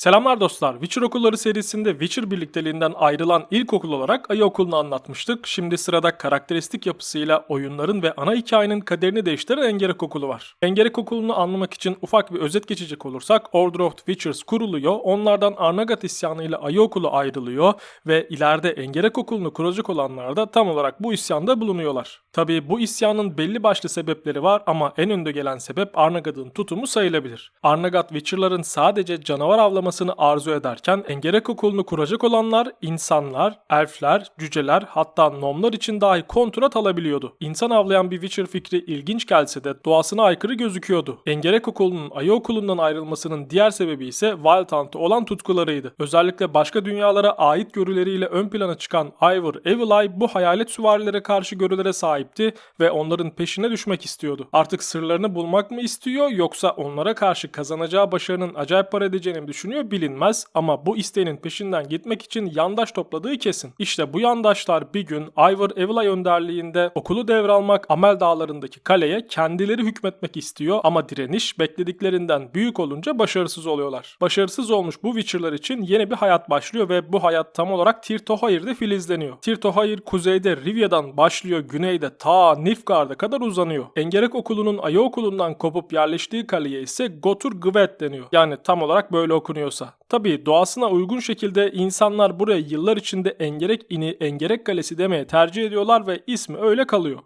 Selamlar dostlar. Witcher okulları serisinde Witcher birlikteliğinden ayrılan ilkokul olarak Ayı Okulu'nu anlatmıştık. Şimdi sırada karakteristik yapısıyla oyunların ve ana hikayenin kaderini değiştiren Engerek Okulu var. Engerek Okulu'nu anlamak için ufak bir özet geçecek olursak Order of the Witchers kuruluyor. Onlardan Arnagat isyanı ile Ayı Okulu ayrılıyor ve ileride Engerek Okulu'nu kuracak olanlar da tam olarak bu isyanda bulunuyorlar. Tabii bu isyanın belli başlı sebepleri var ama en önde gelen sebep Arnagad'ın tutumu sayılabilir. Arnagat Witcher'ların sadece canavar avlamasını arzu ederken Engerek Okulu'nu kuracak olanlar insanlar, elfler, cüceler hatta nomlar için dahi kontrat alabiliyordu. İnsan avlayan bir Witcher fikri ilginç gelse de doğasına aykırı gözüküyordu. Engerek Okulu'nun Ayı Okulu'ndan ayrılmasının diğer sebebi ise Wild Hunt'a olan tutkularıydı. Özellikle başka dünyalara ait görüleriyle ön plana çıkan Ivor Evileye bu hayalet süvarilere karşı görülere sahipti ve onların peşine düşmek istiyordu. Artık sırlarını bulmak mı istiyor yoksa onlara karşı kazanacağı başarının acayip para edeceğini mi düşünüyor bilinmez ama bu isteğinin peşinden gitmek için yandaş topladığı kesin. İşte bu yandaşlar bir gün Ivor Evileye önderliğinde okulu devralmak Amel Dağları'ndaki kaleye kendileri hükmetmek istiyor ama direniş beklediklerinden büyük olunca başarısız oluyorlar. Başarısız olmuş bu Witcher'lar için yeni bir hayat başlıyor ve bu hayat tam olarak Tir Tohair'de filizleniyor. Tir Tohair kuzeyde Rivia'dan başlıyor, güneyde ta Nilfgaard'a kadar uzanıyor. Engerek Okulu'nun Ayı Okulu'ndan kopup yerleştiği kaleye ise Gotur Gvet deniyor. Yani tam olarak böyle okunuyorsa. Tabii doğasına uygun şekilde insanlar buraya yıllar içinde Engerek İni, Engerek Kalesi demeye tercih ediyorlar ve ismi öyle kalıyor.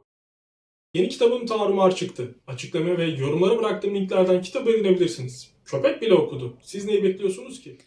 Yeni kitabım tarumar çıktı. Açıklama ve yorumlara bıraktığım linklerden kitabı edinebilirsiniz. Köpek bile okudu. Siz neyi bekliyorsunuz ki?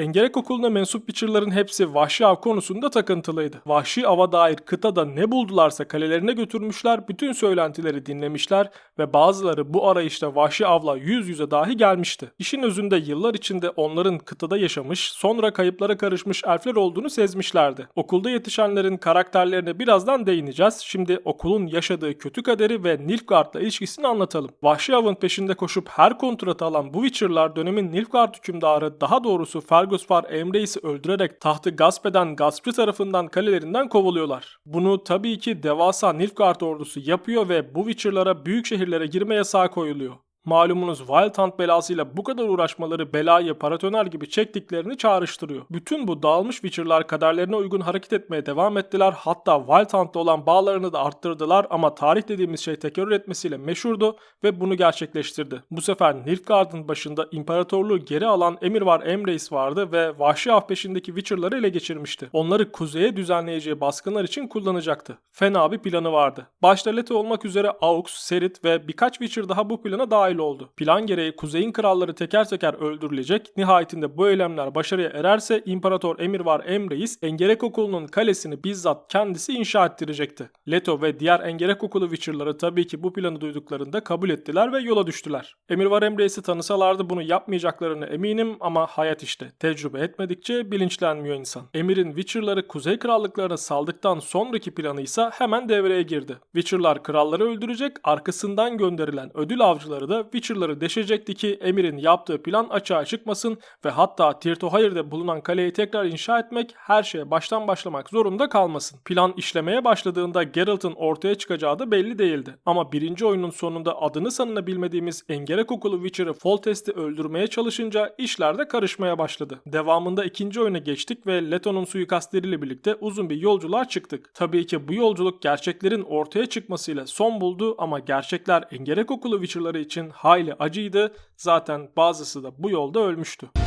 Engerek Okulu'na mensup Witcher'ların hepsi vahşi av konusunda takıntılıydı. Vahşi ava dair kıtada ne buldularsa kalelerine götürmüşler, bütün söylentileri dinlemişler ve bazıları bu arayışta vahşi avla yüz yüze dahi gelmişti. İşin özünde yıllar içinde onların kıtada yaşamış, sonra kayıplara karışmış elfler olduğunu sezmişlerdi. Okulda yetişenlerin karakterlerine birazdan değineceğiz. Şimdi okulun yaşadığı kötü kaderi ve Nilfgaard'la ilişkisini anlatalım. Vahşi avın peşinde koşup her kontratı alan bu Witcher'lar dönemin Nilfgaard hükümdarı daha doğrusu Fergus var Emreis'i öldürerek tahtı gasp eden gaspçı tarafından kalelerinden kovuluyorlar. Bunu tabii ki devasa Nilfgaard ordusu yapıyor ve bu Witcher'lara büyük şehirlere girme yasağı koyuluyor. Malumunuz Wild Hunt belasıyla bu kadar uğraşmaları belayı paratoner gibi çektiklerini çağrıştırıyor. Bütün bu dağılmış Witcher'lar kaderlerine uygun hareket etmeye devam ettiler. Hatta Wild Hunt'la olan bağlarını da arttırdılar ama tarih dediğimiz şey tekrar etmesiyle meşhurdu ve bunu gerçekleştirdi. Bu sefer Nilfgaard'ın başında imparatorluğu geri alan emir var Emreis vardı ve vahşi av peşindeki Witcher'ları ele geçirmişti. Onları kuzeye düzenleyeceği baskınlar için kullanacaktı. Fena bir planı vardı. Başta Leto olmak üzere Aux, Serit ve birkaç Witcher daha bu plana dahil oldu. Plan gereği kuzeyin kralları teker teker öldürülecek. Nihayetinde bu eylemler başarıya ererse İmparator Emir var Emreis Engerek Okulu'nun kalesini bizzat kendisi inşa ettirecekti. Leto ve diğer Engerek Okulu Witcher'ları tabii ki bu planı duyduklarında kabul ettiler ve yola düştüler. Emir var Emreis'i tanısalardı bunu yapmayacaklarını eminim ama hayat işte. Tecrübe etmedikçe bilinçlenmiyor insan. Emir'in Witcher'ları Kuzey Krallıklarına saldıktan sonraki planı ise hemen devreye girdi. Witcher'lar kralları öldürecek, arkasından gönderilen ödül avcıları da Witcher'ları deşecekti ki Emir'in yaptığı plan açığa çıkmasın ve hatta Tirtohair'de bulunan kaleyi tekrar inşa etmek her şeye baştan başlamak zorunda kalmasın. Plan işlemeye başladığında Geralt'ın ortaya çıkacağı da belli değildi. Ama birinci oyunun sonunda adını sanını bilmediğimiz Engerek Okulu Witcher'ı Foltest'i öldürmeye çalışınca işler de karışmaya başladı. Devamında ikinci oyuna geçtik ve Leto'nun suikastleriyle birlikte uzun bir yolculuğa çıktık. Tabii ki bu yolculuk gerçeklerin ortaya çıkmasıyla son buldu ama gerçekler Engerek Okulu Witcher'ları için hayli acıydı. Zaten bazısı da bu yolda ölmüştü.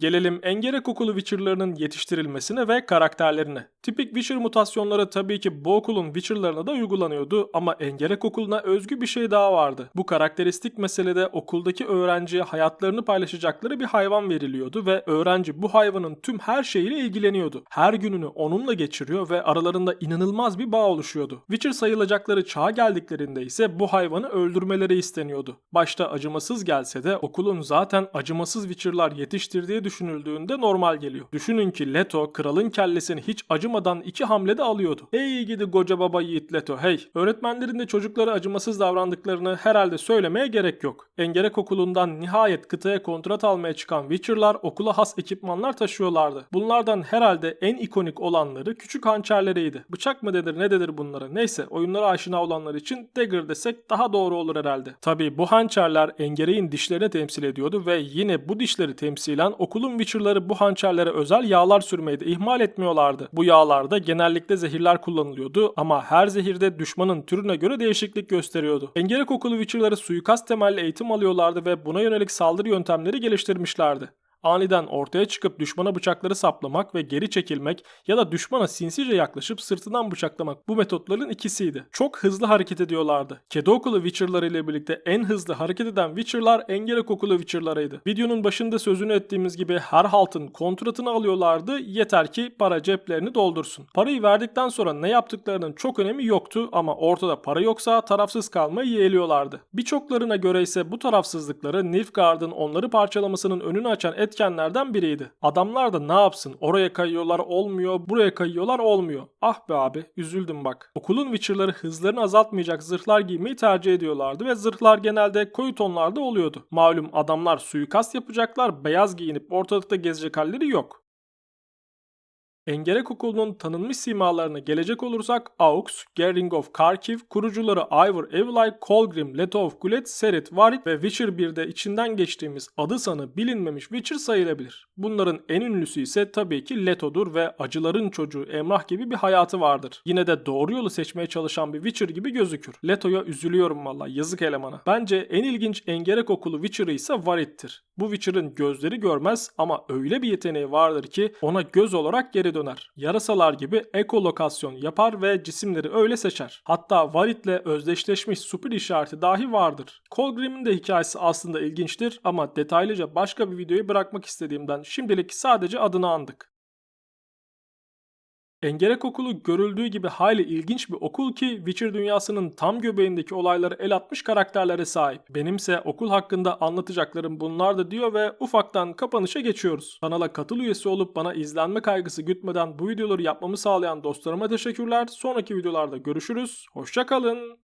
Gelelim Engerek Okulu Witcher'larının yetiştirilmesine ve karakterlerine. Tipik Witcher mutasyonları tabii ki bu okulun Witcher'larına da uygulanıyordu ama Engerek Okulu'na özgü bir şey daha vardı. Bu karakteristik meselede okuldaki öğrenciye hayatlarını paylaşacakları bir hayvan veriliyordu ve öğrenci bu hayvanın tüm her şeyiyle ilgileniyordu. Her gününü onunla geçiriyor ve aralarında inanılmaz bir bağ oluşuyordu. Witcher sayılacakları çağa geldiklerinde ise bu hayvanı öldürmeleri isteniyordu. Başta acımasız gelse de okulun zaten acımasız Witcher'lar yetiştirdiği düşünüldüğünde normal geliyor. Düşünün ki Leto kralın kellesini hiç acımadan iki hamlede alıyordu. Hey gidi koca baba yiğit Leto hey. Öğretmenlerin de çocuklara acımasız davrandıklarını herhalde söylemeye gerek yok. Engerek okulundan nihayet kıtaya kontrat almaya çıkan Witcher'lar okula has ekipmanlar taşıyorlardı. Bunlardan herhalde en ikonik olanları küçük hançerleriydi. Bıçak mı denir ne denir bunlara neyse oyunlara aşina olanlar için dagger desek daha doğru olur herhalde. Tabi bu hançerler Engerek'in dişlerini temsil ediyordu ve yine bu dişleri temsilen okulun Witcher'ları bu hançerlere özel yağlar sürmeyi de ihmal etmiyorlardı. Bu yağlarda genellikle zehirler kullanılıyordu ama her zehirde düşmanın türüne göre değişiklik gösteriyordu. Engerek okulu Witcher'ları suikast temelli eğitim alıyorlardı ve buna yönelik saldırı yöntemleri geliştirmişlerdi. Aniden ortaya çıkıp düşmana bıçakları saplamak ve geri çekilmek ya da düşmana sinsice yaklaşıp sırtından bıçaklamak bu metotların ikisiydi. Çok hızlı hareket ediyorlardı. Kedi okulu Witcher'ları ile birlikte en hızlı hareket eden Witcher'lar Engerek okulu Witcher'larıydı. Videonun başında sözünü ettiğimiz gibi her haltın kontratını alıyorlardı yeter ki para ceplerini doldursun. Parayı verdikten sonra ne yaptıklarının çok önemi yoktu ama ortada para yoksa tarafsız kalmayı yeğliyorlardı. Birçoklarına göre ise bu tarafsızlıkları Nilfgaard'ın onları parçalamasının önünü açan etkenlerden biriydi. Adamlar da ne yapsın oraya kayıyorlar olmuyor buraya kayıyorlar olmuyor. Ah be abi üzüldüm bak. Okulun Witcher'ları hızlarını azaltmayacak zırhlar giymeyi tercih ediyorlardı ve zırhlar genelde koyu tonlarda oluyordu. Malum adamlar suikast yapacaklar beyaz giyinip ortalıkta gezecek halleri yok. Engerek okulunun tanınmış simalarına gelecek olursak Aux, Gering of Kharkiv, kurucuları Ivor Evelay, Kolgrim, Letov, Gulet, Serit, Varit ve Witcher 1'de içinden geçtiğimiz adı sanı bilinmemiş Witcher sayılabilir. Bunların en ünlüsü ise tabii ki Leto'dur ve acıların çocuğu Emrah gibi bir hayatı vardır. Yine de doğru yolu seçmeye çalışan bir Witcher gibi gözükür. Leto'ya üzülüyorum valla yazık elemana. Bence en ilginç Engerek okulu Witcher'ı ise Varit'tir. Bu Witcher'ın gözleri görmez ama öyle bir yeteneği vardır ki ona göz olarak geri döner. Yarasalar gibi ekolokasyon yapar ve cisimleri öyle seçer. Hatta Varit'le özdeşleşmiş super işareti dahi vardır. Kolgrim'in de hikayesi aslında ilginçtir ama detaylıca başka bir videoyu bırakmak istediğimden şimdilik sadece adını andık. Engerek okulu görüldüğü gibi hayli ilginç bir okul ki Witcher dünyasının tam göbeğindeki olayları el atmış karakterlere sahip. Benimse okul hakkında anlatacaklarım bunlardı diyor ve ufaktan kapanışa geçiyoruz. Kanala katıl üyesi olup bana izlenme kaygısı gütmeden bu videoları yapmamı sağlayan dostlarıma teşekkürler. Sonraki videolarda görüşürüz. Hoşçakalın.